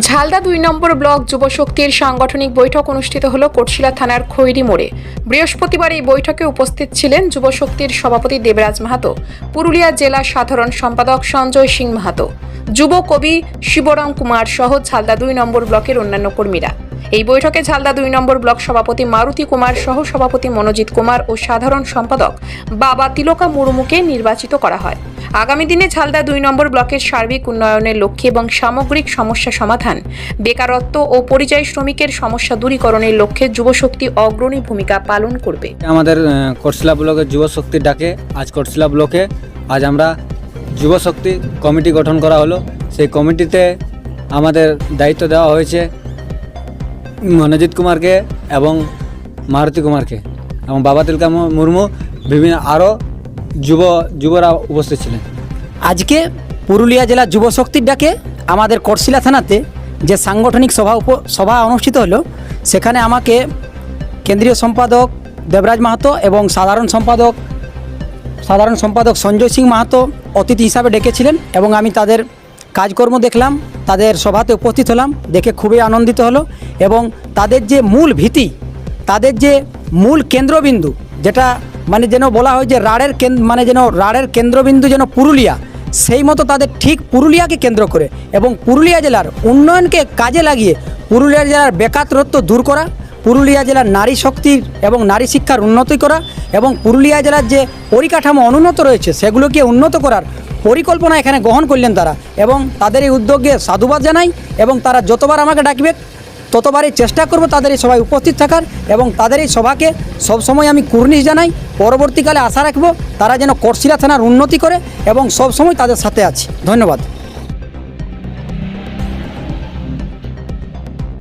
ঝালদা দুই নম্বর ব্লক যুবশক্তির সাংগঠনিক বৈঠক অনুষ্ঠিত হল কোটশিলা থানার খৈরি মোড়ে। বৃহস্পতিবার এই বৈঠকে উপস্থিত ছিলেন যুবশক্তির সভাপতি দেবরাজ মাহাতো, পুরুলিয়া জেলা সাধারণ সম্পাদক সঞ্জয় সিং মাহাতো, যুব কবি শিবরাম কুমার সহ ঝালদা দুই নম্বর ব্লকের অন্যান্য কর্মীরা। এই বৈঠকে ঝালদা দুই নম্বর ব্লক সভাপতি মারুতি কুমার সহ সভাপতি মনোজিৎ কুমার ও সাধারণ সম্পাদক বাবা তিলকা মুর্মুকে নির্বাচিত করা হয়। আগামী দিনে ঝালদা দুই নম্বর ব্লকের সার্বিক উন্নয়নের লক্ষ্যে এবং সামগ্রিক সমস্যা সমাধান বেকারত্ব ও পরিযায়ী শ্রমিকের সমস্যা দূরীকরণের লক্ষ্যে যুবশক্তি অগ্রণী ভূমিকা পালন করবে। আমাদের আহ, ব্লকের যুব শক্তির ডাকে আজ কোটশিলা ব্লকে আজ আমরা যুব শক্তি কমিটি গঠন করা হলো। সেই কমিটিতে আমাদের দায়িত্ব দেওয়া হয়েছে মনোজিৎ কুমারকে এবং মারুতি কুমারকে এবং বাবা তিলকা মুর্মু বিভিন্ন আরও যুব, যুবরা উপস্থিত ছিলেন। আজকে পুরুলিয়া জেলা যুব শক্তির ডাকে আমাদের করশিলা থানাতে যে সাংগঠনিক সভা উপ, সভা অনুষ্ঠিত হলো, সেখানে আমাকে কেন্দ্রীয় সম্পাদক দেবরাজ মাহাতো এবং সাধারণ সম্পাদক সাধারণ সম্পাদক সঞ্জয় সিং মাহাতো অতিথি হিসাবে ডেকেছিলেন এবং আমি তাদের কাজকর্ম দেখলাম, তাদের সভাতে উপস্থিত হলাম, দেখে খুবই আনন্দিত হলো এবং তাদের যে মূল ভীতি, তাদের যে মূল কেন্দ্রবিন্দু, যেটা মানে যেন বলা হয় যে রাড়ের মানে যেন রাড়ের কেন্দ্রবিন্দু যেন পুরুলিয়া, সেই মতো তাদের ঠিক পুরুলিয়াকে কেন্দ্র করে এবং পুরুলিয়া জেলার উন্নয়নকে কাজে লাগিয়ে পুরুলিয়া জেলার বেকারত্ব দূর করা, পুরুলিয়া জেলার নারী শক্তির এবং নারী শিক্ষার উন্নতি করা এবং পুরুলিয়া জেলার যে পরিকাঠামো অনুন্নত রয়েছে সেগুলোকে উন্নত করার পরিকল্পনা এখানে গ্রহণ করলেন তারা এবং তাদের এই উদ্যোগে সাধুবাদ জানাই এবং তারা যতবার আমাকে ডাকবে ততবারই চেষ্টা করব তাদের এই সভায় উপস্থিত থাকার এবং তাদের এই সভাকে সবসময় আমি কুর্নিশ জানাই। পরবর্তীকালে আশা রাখব তারা যেন করশিলা থানার উন্নতি করে এবং সবসময় তাদের সাথে আছি। ধন্যবাদ।